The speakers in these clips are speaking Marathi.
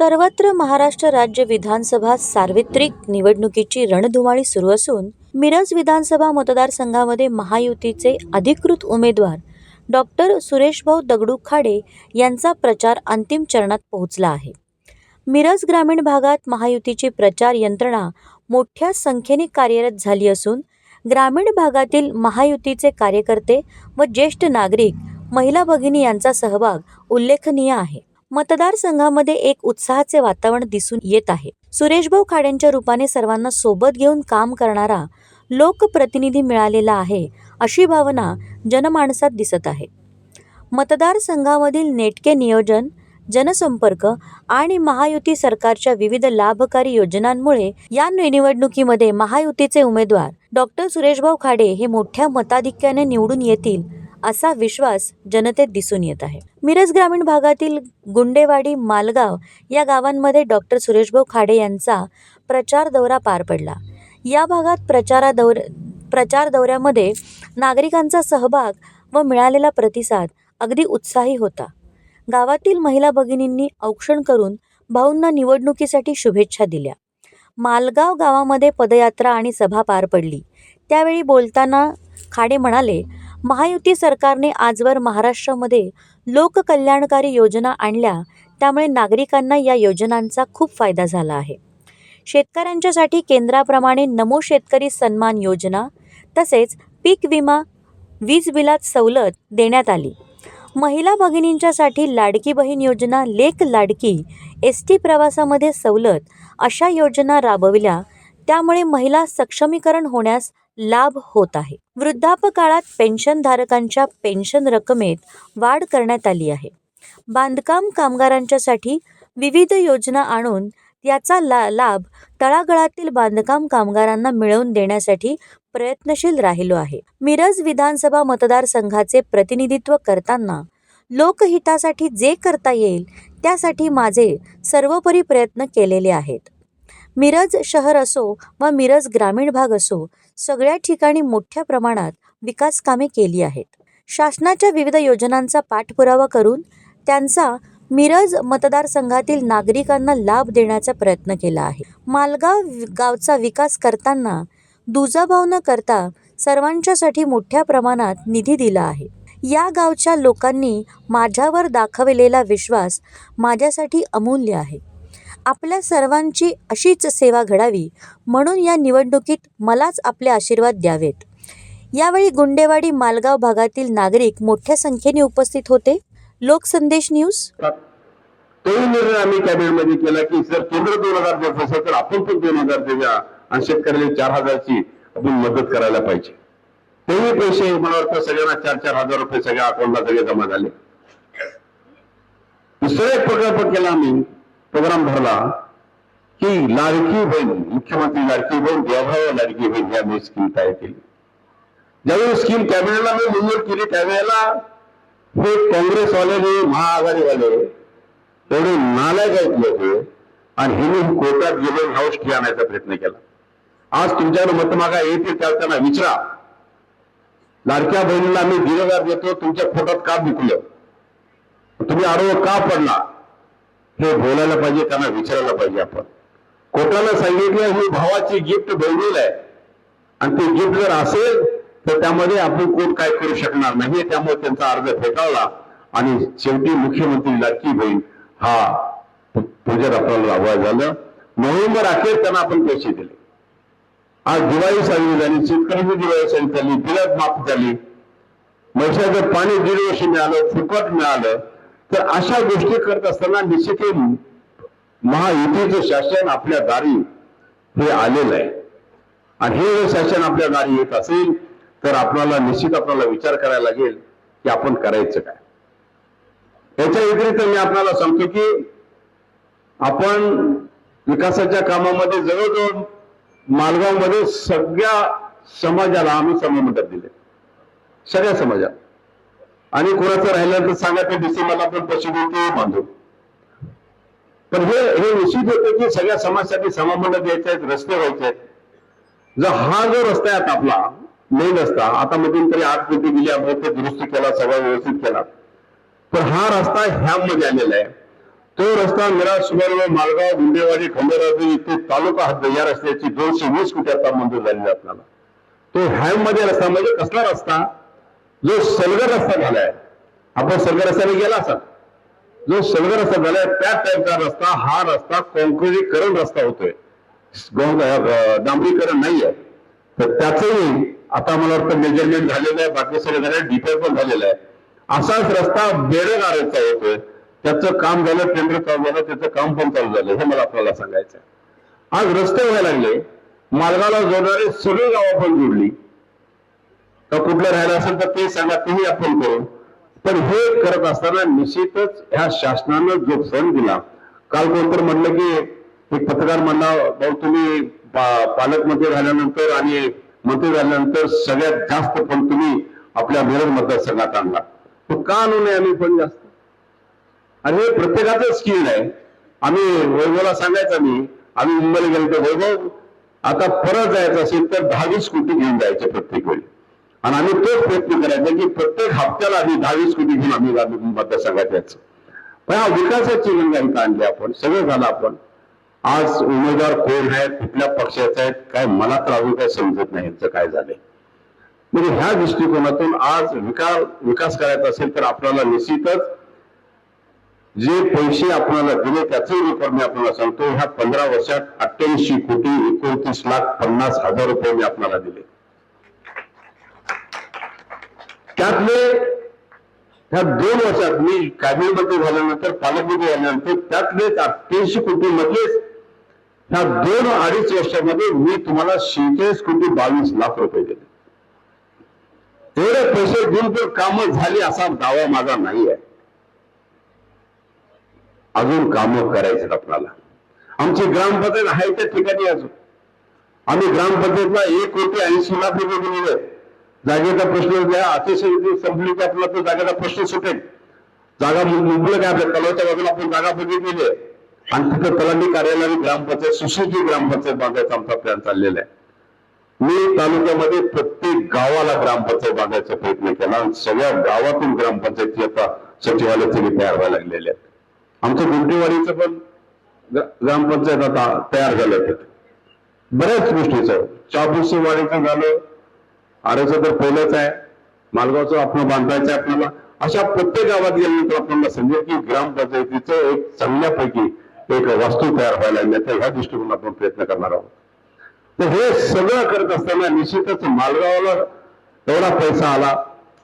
सर्वत्र महाराष्ट्र राज्य विधानसभा सार्वत्रिक निवडणुकीची रणधुमाळी सुरू असून मिरज विधानसभा मतदारसंघामध्ये महायुतीचे अधिकृत उमेदवार डॉक्टर सुरेशभाऊ दगडू खाडे यांचा प्रचार अंतिम चरणात पोहोचला आहे. मिरज ग्रामीण भागात महायुतीची प्रचार यंत्रणा मोठ्या संख्येने कार्यरत झाली असून ग्रामीण भागातील महायुतीचे कार्यकर्ते व ज्येष्ठ नागरिक महिला भगिनी यांचा सहभाग उल्लेखनीय आहे. मतदारसंघामध्ये एक उत्साहाचे वातावरण दिसून येत आहे. सुरेशभाऊ खाडेंच्या रूपाने सर्वांना सोबत घेऊन काम करणारा लोकप्रतिनिधी मिळालेला आहे अशी भावना जनमानसात दिसत आहे. मतदारसंघामधील नेटके नियोजन जनसंपर्क आणि महायुती सरकारच्या विविध लाभकारी योजनांमुळे या निवडणुकीमध्ये महायुतीचे उमेदवार डॉक्टर सुरेशभाऊ खाडे हे मोठ्या मताधिक्याने निवडून येतील असा विश्वास जनतेत दिसून येत आहे. मिरज ग्रामीण भागातील गुंडेवाडी मालगाव या गावांमध्ये डॉक्टर सुरेशभाऊ खाडे यांचा प्रचार दौरा पार पडला. या भागात प्रचारा दौर प्रचार दौऱ्यामध्ये नागरिकांचा सहभाग व मिळालेला प्रतिसाद अगदी उत्साही होता. गावातील महिला भगिनींनी औक्षण करून भाऊंना निवडणुकीसाठी शुभेच्छा दिल्या. मालगाव गावामध्ये पदयात्रा आणि सभा पार पडली. त्यावेळी बोलताना खाडे म्हणाले महायुती सरकारने आजवर महाराष्ट्रामध्ये लोककल्याणकारी योजना आणल्या त्यामुळे नागरिकांना या योजनांचा खूप फायदा झाला आहे. शेतकऱ्यांच्यासाठी केंद्राप्रमाणे नमो शेतकरी सन्मान योजना तसेच पीक विमा वीज बिलात सवलत देण्यात आली. महिला भगिनींच्यासाठी लाडकी बहीण योजना लेक लाडकी एस टी प्रवासामध्ये सवलत अशा योजना राबविल्या त्यामुळे महिला सक्षमीकरण होण्यास लाभ होत आहे. वृद्धापकाळात पेन्शनधारकांच्या पेन्शन रकमेत वाढ करण्यात आली आहे. बांधकाम कामगारांच्यासाठी विविध योजना आणून याचा ला लाभ तळागळातील बांधकाम कामगारांना मिळवून देण्यासाठी प्रयत्नशील राहिलो आहे. मिरज विधानसभा मतदारसंघाचे प्रतिनिधित्व करताना लोकहितासाठी जे करता येईल त्यासाठी माझे सर्वोपरी प्रयत्न केलेले आहेत. मिरज शहर असो व मिरज ग्रामीण भाग असो सगळ्या ठिकाणी मोठ्या प्रमाणात विकास कामे केली आहेत. शासनाच्या विविध योजनांचा पाठपुरावा करून त्यांचा मिरज मतदारसंघातील नागरिकांना लाभ देण्याचा प्रयत्न केला आहे. मालगाव गावचा विकास करताना दुजाभाव न करता सर्वांच्यासाठी मोठ्या प्रमाणात निधी दिला आहे. या गावच्या लोकांनी माझ्यावर दाखविलेला विश्वास माझ्यासाठी अमूल्य आहे. आपल्या सर्वांची अशीच सेवा घडावी म्हणून या निवडणुकीत मलाच आपले आशीर्वाद द्यावेत. यावेळी गुंडेवाडी मालगाव भागातील नागरिक मोठ्या संख्येने उपस्थित होते. लोकसंदेश न्यूज. तोही निर्णय आम्ही कॅबिनेटमध्ये केला की जर केंद्र दोन हजार देत असेल तर आपण पण दोन हजार देऊया आणि शेतकऱ्याला चार हजारची आपण मदत करायला पाहिजे. तेही पैसे मला वाटतं सगळ्यांना चार चार हजार रुपये सगळ्या अकाउंटला सगळे जमा झाले. दुसरा एक प्रकल्प केला आम्ही. प्रोग्राम भरला की लाडकी बहीण मुख्यमंत्री लाडकी बहीण देवभाव लाडकी बहीण या मी स्कीम तयार केली. ज्यावेळी स्कीम कॅबिनेटला मी मंजूर केली त्यावेळेला हे काँग्रेसवाले महाआघाडीवाले एवढे नालायक आहेत लोक आणि हिने कोर्टात गेलो हाऊस ठे आणायचा प्रयत्न केला. आज तुमच्याकडे मतमागा येतील त्या त्यांना विचारा. लाडक्या बहिणीला मी दीड देतो तुमच्या पोटात का दुखलं? तुम्ही आरोप का पडला? हे बोलायला पाहिजे त्यांना विचारायला पाहिजे आपण. कोर्टाला सांगितलं ही भावाची गिफ्ट बहिणीला आहे. आणि ते गिफ्ट जर असेल तर त्यामध्ये आपण कोर्ट काय करू शकणार नाही. त्यामुळे त्यांचा अर्ज फेटाळला. आणि शेवटी मुख्यमंत्री लाडकी बहीण हा प्रोजेक्ट आपल्याला लाभवा झालं. नोव्हेंबर अखेर त्यांना आपण पैसे दिले. आज दिवाळी साजरी झाली शेतकऱ्यांची दिवाळी साजरी झाली बिलात माफ झाली. म्हैसाचं पाणी दीड वर्ष मिळालं फुकट मिळालं. तर अशा गोष्टी करत असताना निश्चित महायुतीचं शासन आपल्या दारी हे आलेलं आहे. आणि हे जर शासन आपल्या दारी येत असेल तर आपल्याला निश्चित आपल्याला विचार करायला लागेल की आपण करायचं काय. याच्या व्यतिरिक्त मी आपल्याला सांगतो की आपण विकासाच्या कामामध्ये जवळजवळ मालगावमध्ये सगळ्या समाजाला आम्ही सममत दिले सगळ्या समाजाला. आणि कोणाचं राहिलं तर सांगा ते डिसेंबरला आपण पैसे ते बांधू. पण हे हे निश्चित होतं की सगळ्या समाजासाठी समामंडप द्यायचे आहेत रस्ते व्हायचे आहेत. जर हा जो रस्ता आहे आता आपला मेन रस्ता आता मधून आठ कोटी दिल्यामुळे ते दुरुस्त केला सगळा व्यवस्थित केला. पण हा रस्ता ह्यामध्ये आलेला आहे. तो रस्ता मिराज सुभाष मालगाव गुंडेवाडी खंडेराजू इथे तालुका हद्द या रस्त्याची दोनशे वीस कोटी आता मंजूर झालेली आपल्याला. तो हॅममध्ये रस्ता म्हणजे कसला रस्ता? जो सलगर रस्ता झालाय आपण सलगर रस्त्याने गेला असाल. जो सलगर रस्ता झालाय त्या टाईपचा रस्ता हा रस्ता कॉन्क्रिटीकरण रस्ता होतोय. डांबरीकरण नाही डांबरीकरण नाहीये. तर त्याचंही आता मला वाटतं मेजरमेंट झालेलं आहे बाकी सगळे झाले डिटेल पण झालेलं आहे. असाच रस्ता बेडगारेचा होतोय. त्याचं काम झालं टेंडर चालू झालं त्याचं काम पण चालू झालं हे मला आपल्याला सांगायचं आज रस्ते व्हायला लागले मार्गाला जोडणारे सगळी गावं पण जोडली. किंवा कुठलं राहिलं असेल तर ते सांगा तेही आपण करू. पण हे करत असताना निश्चितच ह्या शासनानं जो सण दिला काल कोणतर म्हणलं की एक पत्रकार म्हणला भाऊ तुम्ही पालकमंत्री झाल्यानंतर आणि मंत्री झाल्यानंतर सगळ्यात जास्त फंड तुम्ही आपल्या मिरज मतदारसंघात आणला. तो का आणू नये आम्ही पण जास्त? आणि हे प्रत्येकाचं स्किल आहे. आम्ही वैभवला सांगायचं मी आम्ही मुंबईला गेलो तर वैभव आता परत जायचं असेल तर दहावीस कोटी घेऊन जायचे प्रत्येक वेळी. आणि आम्ही तोच प्रयत्न करायचा की प्रत्येक हप्त्याला आम्ही दहावीस कोटी घेऊन आम्ही आम्ही मतदारसंघात यायचं. पण हा विकासाची गंगा आणली आपण सगळं झालं आपण. आज उमेदवार कोण आहे कुठल्या पक्षाचा आहे काय मला तर अजून काय समजत नाही यांचं काय झालंय. म्हणजे ह्या दृष्टिकोनातून आज विकास विकास करायचा असेल तर आपल्याला निश्चितच जे पैसे आपल्याला दिले त्याचे रुपये मी आपल्याला सांगतो. ह्या पंधरा वर्षात अठ्ठ्याऐंशी कोटी एकोणतीस लाख पन्नास हजार रुपये मी आपल्याला दिले. त्यातले ह्या दोन वर्षात मी कॅबिनेट मंत्री झाल्यानंतर पालकमंत्री झाल्यानंतर त्यातलेच अठ्ठ्याऐंशी कोटी मधलेच ह्या दोन अडीच वर्षामध्ये मी तुम्हाला शेहेचाळीस कोटी बावीस लाख रुपये दिले. एवढे पैसे देऊन तर कामं झाली असा दावा माझा नाही आहे. अजून कामं करायचे आपल्याला. आमची ग्रामपंचायत आहे त्या ठिकाणी अजून. आम्ही ग्रामपंचायतला एक कोटी ऐंशी लाख रुपये दिलेले आहेत. जागेचा प्रश्न द्या अतिशय संपली की आपला तो जागेचा प्रश्न सुटेल. जागा मु- मुंबईला काय आपल्या तलावच्या बाजूला आपण जागा बघितलेली आहे. आणि तिथं तलाठी कार्यालय ग्रामपंचायत सुशिक्षित ग्रामपंचायत बांधायचा आमचा प्लॅन चाललेला आहे. मी तालुक्यामध्ये प्रत्येक गावाला ग्रामपंचायत बांधायचा प्रयत्न केला आणि सगळ्या गावातून ग्रामपंचायती आता सचिवालय सगळी तयार व्हायला लागलेले आहेत. आमचं गुंटेवाडीचं पण ग्रामपंचायत आता तयार झाले बऱ्याच गोष्टीचं. चाबुसी झालं आरेचं तर पहिलंच आहे. मालगावचं आपण बांधायचं आहे आपल्याला. अशा प्रत्येक गावात गेल्यानंतर आपल्याला समजेल की ग्रामपंचायतीचं एक चांगल्यापैकी एक वास्तू तयार व्हायला लागली. तर ह्या दृष्टिकोनात आपण प्रयत्न करणार आहोत. तर हे सगळं करत असताना निश्चितच मालगावाला एवढा पैसा आला.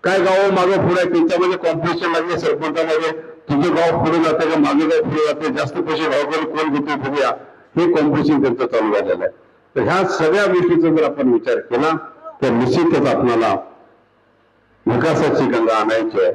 काय गाव मागं पुढे त्यांच्यामध्ये कॉम्पिटिशन लागले सरपंचामध्ये तुझं गाव पुढे जाते का मागे गाव पुढे जाते? जास्त पैसे गावकरी कोण घेतो बघूया हे कॉम्पिटिशन त्यांचं चालू झालेलं आहे. तर ह्या सगळ्या गोष्टीचा जर आपण विचार केला तर निश्चितच आपल्याला विकासाची गंगा आणायची आहे.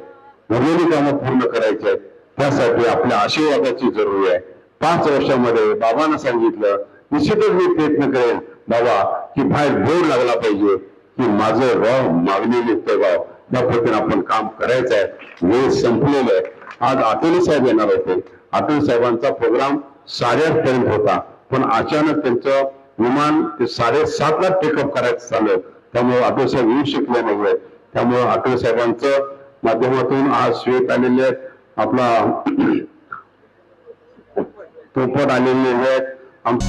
उरलेली कामं पूर्ण करायची आहेत. त्यासाठी आपल्या आशीर्वादाची जरुरी आहे. पाच वर्षामध्ये बाबांना सांगितलं निश्चितच मी प्रयत्न करेन बाबा की बाहेर बोर्ड लागला पाहिजे की माझं गाव मागणी ते गाव या पद्धतीने आपण काम करायचं आहे. वेळ संपलेलं आहे. आज आठवले साहेब येणार होते. आठवले साहेबांचा प्रोग्राम साडेआठ पर्यंत होता. पण अचानक त्यांचं विमान ते साडेसातला टेकअप करायचं चाललं त्यामुळे आठवले साहेब येऊ शकले नाहीये. त्यामुळे आठवले साहेबांचं माध्यमातून आज श्वेत आलेले आहेत. आपला पोपट आलेले आहेत. आम-